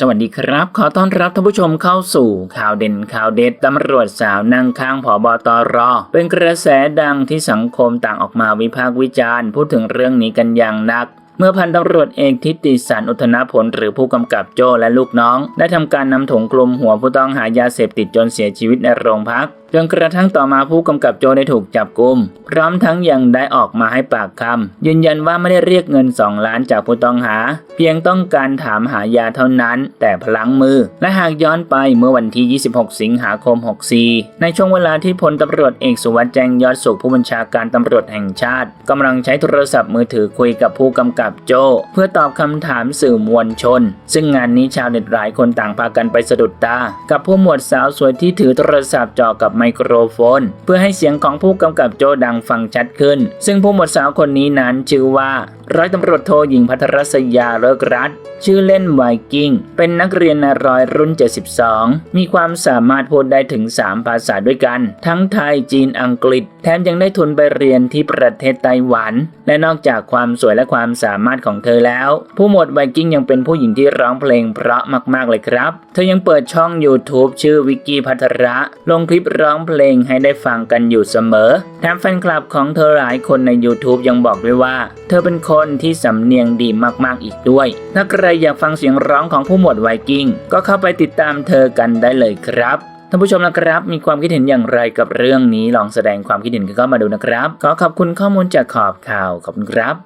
สวัสดีครับ ขอต้อนรับท่านผู้ชมเข้าสู่ข่าวเด่นข่าวเด็ดตำรวจสาวนั่งข้างผอบอตรเป็นกระแสดังที่สังคมต่างออกมาวิพากษ์วิจารณ์ พูดถึงเรื่องนี้กันอย่างนักเมื่อพันตำรวจเอกทิติสันอุทนผลหรือผู้กำกับโจ้และลูกน้อง ได้ทำการนำถุงคลุมหัวผู้ต้องหายาเสพติดจนเสียชีวิตในโรงพักจนกระทั่งต่อมาผู้กำกับโจได้ถูกจับกุม พร้อมทั้งยังได้ออกมาให้ปากคำยืนยันว่าไม่ได้เรียกเงิน 2 ล้านจากผู้ต้องหา เพียงต้องการถามหายาเท่านั้น แต่พลั้งมือ และหากย้อนไปเมื่อวันที่ 26 สิงหาคม 64 ในช่วงเวลาที่พลตำรวจเอกสุวัสด์แจ้งยอดสุขผู้บัญชาการตำรวจแห่งชาติกำลังใช้โทรศัพท์มือถือคุยกับผู้กำกับโจ เพื่อตอบคำถามสื่อมวลชน ซึ่งงานนี้ชาวเน็ตหลายคนต่างพากันไปสะดุดตา กับผู้หมวดสาวสวยที่ถือโทรศัพท์จ่อกับไมโครโฟน เพื่อให้เสียงของผู้กำกับโจดังฟังชัดขึ้น ซึ่งผู้หมดสาวคนนี้นั้นชื่อว่า ร้อยตำรวจโทหญิงพัทรศยาเลิกรัตชื่อเล่นไวกิ้ง เป็นนักเรียนนาร้อยรุ่น 72 มีความสามารถพูดได้ถึง 3 ภาษาด้วยกัน ทั้งไทยจีนอังกฤษ แถมยังได้ทุนไปเรียนที่ประเทศไต้หวัน และนอกจากความสวยและความสามารถของเธอแล้ว ผู้หมวดไวกิ้งยังเป็นผู้หญิงที่ร้องเพลงเพราะมาก ๆ เลยครับ เธอยังเปิดช่อง YouTube ชื่อวิกกี้พัทระ ลงคลิปร้องเพลงให้ได้ฟังกันอยู่เสมอแถมแฟนคลับของเธอหลายคนใน YouTube ยังบอกด้วยว่า เธอเป็นคนที่สำเนียงดีมากๆอีกด้วย ถ้าใครอยากฟังเสียงร้องของผู้หมวดไวกิ้ง ก็เข้าไปติดตามเธอกันได้เลยครับท่านผู้ชมนะครับ มีความคิดเห็นอย่างไรกับเรื่องนี้ลองแสดงความคิดเห็นกันเข้ามาดูนะครับ ขอขอบคุณข้อมูลจากขอบข่าวขอบคุณครับ